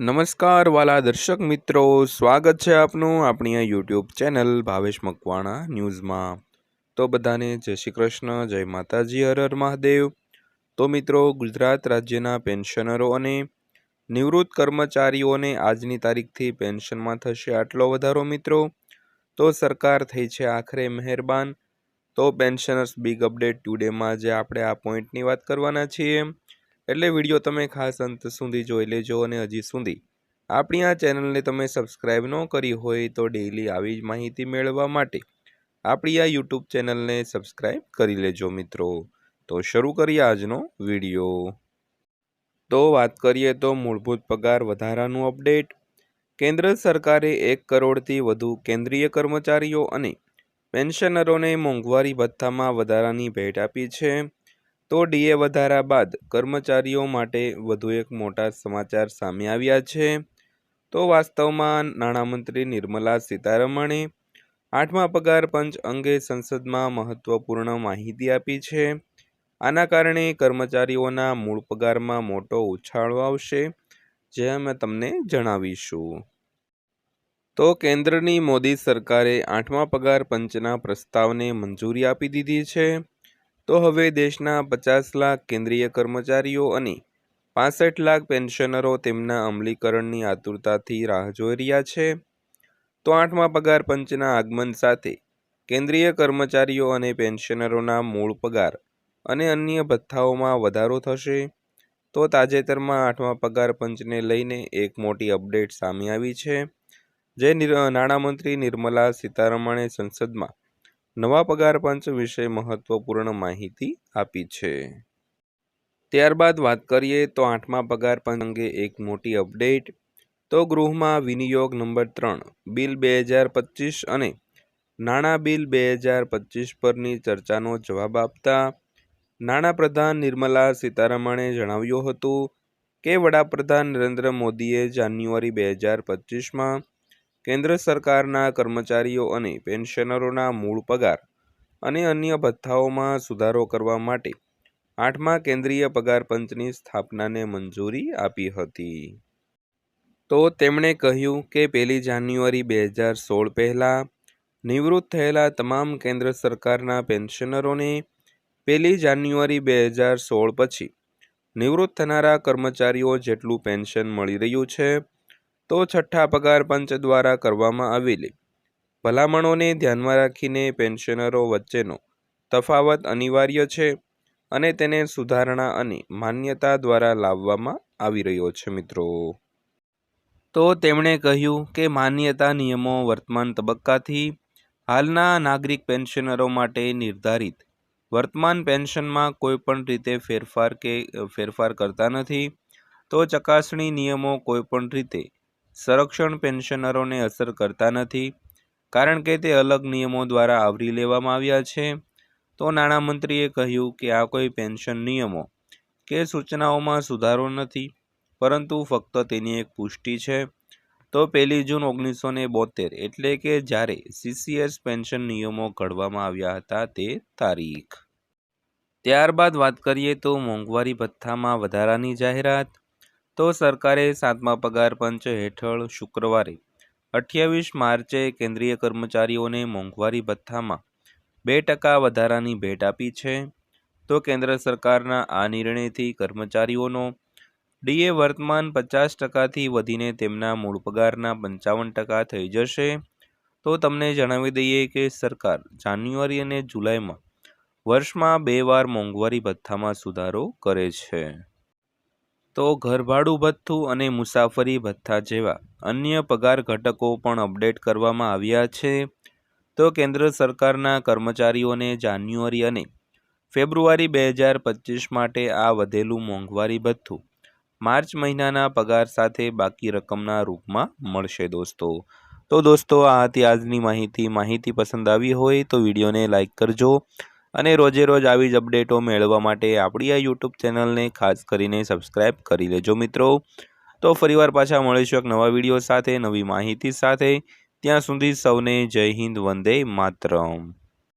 નમસ્કાર વાલા દર્શક મિત્રો, સ્વાગત છે આપનું આપણી આ યુટ્યુબ ચેનલ ભાવેશ મકવાણા ન્યૂઝમાં. તો બધાને જય શ્રી કૃષ્ણ, જય માતાજી હર મહાદેવ. તો મિત્રો, ગુજરાત રાજ્યના પેન્શનરો અને નિવૃત્ત કર્મચારીઓને આજની તારીખથી પેન્શનમાં થશે આટલો વધારો મિત્રો. તો સરકાર થઈ છે આખરે મહેરબાન. તો પેન્શનર્સ બિગ અપડેટ ટુડેમાં જે આપણે આ પોઈન્ટની વાત કરવાના છીએ. એટલે વીડિયો તમે ખાસ અંત સુધી જોઈ લેજો અને હજી સુધી આપણી આ ચેનલને તમે સબસ્ક્રાઈબ ન કરી હોય તો ડેઈલી આવી જ માહિતી મેળવવા માટે આપણી આ યુટ્યુબ ચેનલને સબસ્ક્રાઈબ કરી લેજો મિત્રો. તો શરૂ કરીએ આજનો વીડિયો. તો વાત કરીએ તો મૂળભૂત પગાર વધારાનું અપડેટ. કેન્દ્ર સરકારે એક કરોડથી વધુ કેન્દ્રીય કર્મચારીઓ અને પેન્શનરોને મોંઘવારી ભથ્થામાં વધારાની ભેટ આપી છે. તો ડીએ વધારા બાદ કર્મચારીઓ માટે વધુ એક મોટા સમાચાર સામે આવ્યા છે. તો વાસ્તવમાં નાણામંત્રી નિર્મલા સીતારમણે આઠમા પગાર પંચ અંગે સંસદમાં મહત્વપૂર્ણ માહિતી આપી છે. આના કારણે કર્મચારીઓના મૂળ પગારમાં મોટો ઉછાળો આવશે જે અમે તમને જણાવીશું. તો કેન્દ્રની મોદી સરકારે આઠમા પગાર પંચના પ્રસ્તાવને મંજૂરી આપી દીધી છે. તો હવે દેશના પચાસ લાખ કેન્દ્રીય કર્મચારીઓ અને પાસઠ લાખ પેન્શનરો તેમના અમલીકરણની આતુરતાથી રાહ જોઈ રહ્યા છે. તો આઠમા પગાર પંચના આગમન સાથે કેન્દ્રીય કર્મચારીઓ અને પેન્શનરોના મૂળ પગાર અને અન્ય ભથ્થાઓમાં વધારો થશે. તો તાજેતરમાં આઠમા પગાર પંચને લઈને એક મોટી અપડેટ સામે આવી છે. જે નાણામંત્રી નિર્મલા સીતારમણે સંસદમાં નવા પગાર પંચ વિશે મહત્વપૂર્ણ માહિતી આપી છે. ત્યારબાદ વાત કરીએ તો આઠમા પગાર પંચ અંગે એક મોટી અપડેટ. તો ગૃહમાં વિનિયોગ નંબર ત્રણ, બિલ બે હજાર પચીસ અને નાણાં બિલ બે હજાર પચીસ પરની ચર્ચાનો જવાબ આપતા નાણાપ્રધાન નિર્મલા સીતારમણે જણાવ્યું હતું કે વડાપ્રધાન નરેન્દ્ર મોદીએ જાન્યુઆરી બે હજાર પચીસમાં કેન્દ્ર સરકારના કર્મચારીઓ અને પેન્શનરોના મૂળ પગાર અને અન્ય ભથ્થાઓમાં સુધારો કરવા માટે આઠમા કેન્દ્રીય પગાર પંચની સ્થાપનાને મંજૂરી આપી હતી. તો તેમણે કહ્યું કે પહેલી જાન્યુઆરી બે હજાર સોળ પહેલાં નિવૃત્ત થયેલા તમામ કેન્દ્ર સરકારના પેન્શનરોને પહેલી જાન્યુઆરી બે હજાર સોળ પછી નિવૃત્ત થનારા કર્મચારીઓ જેટલું પેન્શન મળી રહ્યું છે તો છઠ્ઠા પગાર પંચ દ્વારા કરવામાં આવેલી. ભલામણોને ધ્યાનમાં રાખીને પેન્શનરો વચ્ચેનો તફાવત અનિવાર્ય છે અને તેને સુધારણા અને માન્યતા દ્વારા લાવવામાં આવી રહ્યો છે મિત્રો. તો તેમણે કહ્યું કે માન્યતા નિયમો વર્તમાન તબક્કાથી હાલના નાગરિક પેન્શનરો માટે નિર્ધારિત. વર્તમાન પેન્શનમાં કોઈપણ રીતે ફેરફાર કે, ફેરફાર કરતા નથી. તો ચકાસણી નિયમો કોઈપણ રીતે સંરક્ષણ પેન્શનરોને અસર કરતા નથી, કારણ કે તે અલગ નિયમો દ્વારા આવરી લેવામાં આવ્યા છે. તો નાણામંત્રીએ કહ્યું કે આ કોઈ પેન્શન નિયમો કે સૂચનાઓમાં સુધારો નથી, પરંતુ ફક્ત તેની એક પુષ્ટિ છે. તો પહેલી જૂન ઓગણીસો ને બોતેર એટલે કે જ્યારે સીસીએસ પેન્શન નિયમો ઘડવામાં આવ્યા હતા તે તારીખ. ત્યારબાદ વાત કરીએ તો મોંઘવારી ભથ્થામાં વધારાની જાહેરાત તો સરકારે સાતમા પગાર પંચ હેઠળ શુક્રવારે અઠ્યાવીસ માર્ચે કેન્દ્રીય કર્મચારીઓને મોંઘવારી ભથ્થામાં બે ટકા વધારાની ભેટ આપી છે. તો કેન્દ્ર સરકારના આ નિર્ણયથી કર્મચારીઓનો ડીએ વર્તમાન પચાસ ટકાથી વધીને તેમના મૂળ પગારના પંચાવન ટકા થઈ જશે. તો તમને જણાવી દઈએ કે સરકાર જાન્યુઆરી અને જુલાઈમાં વર્ષમાં બે વાર મોંઘવારી ભથ્થામાં સુધારો કરે છે. તો ઘરભાડું ભથ્થું અને મુસાફરી ભથ્થા જેવા અન્ય પગાર ઘટકો પણ અપડેટ કરવામાં આવ્યા છે. તો કેન્દ્ર સરકારના કર્મચારીઓને જાન્યુઆરી અને ફેબ્રુઆરી બે હજાર પચીસ માટે આ વધેલું મોંઘવારી ભથ્થું માર્ચ મહિનાના પગાર સાથે બાકી રકમના રૂપમાં મળશે દોસ્તો. તો દોસ્તો, આ હતી આજની માહિતી. માહિતી પસંદ આવી હોય તો વિડીયોને લાઇક કરજો. અને રોજે રોજ આવી જ અપડેટો મેળવવા માટે આપણી આ યુટ્યુબ ચેનલને ખાસ કરીને સબસ્ક્રાઇબ કરી લેજો મિત્રો. તો ફરીવાર પાછા મળીશું એક નવા વીડિયો સાથે, નવી માહિતી સાથે. ત્યાં સુધી સૌને જય હિન્દ, વંદે માતરમ.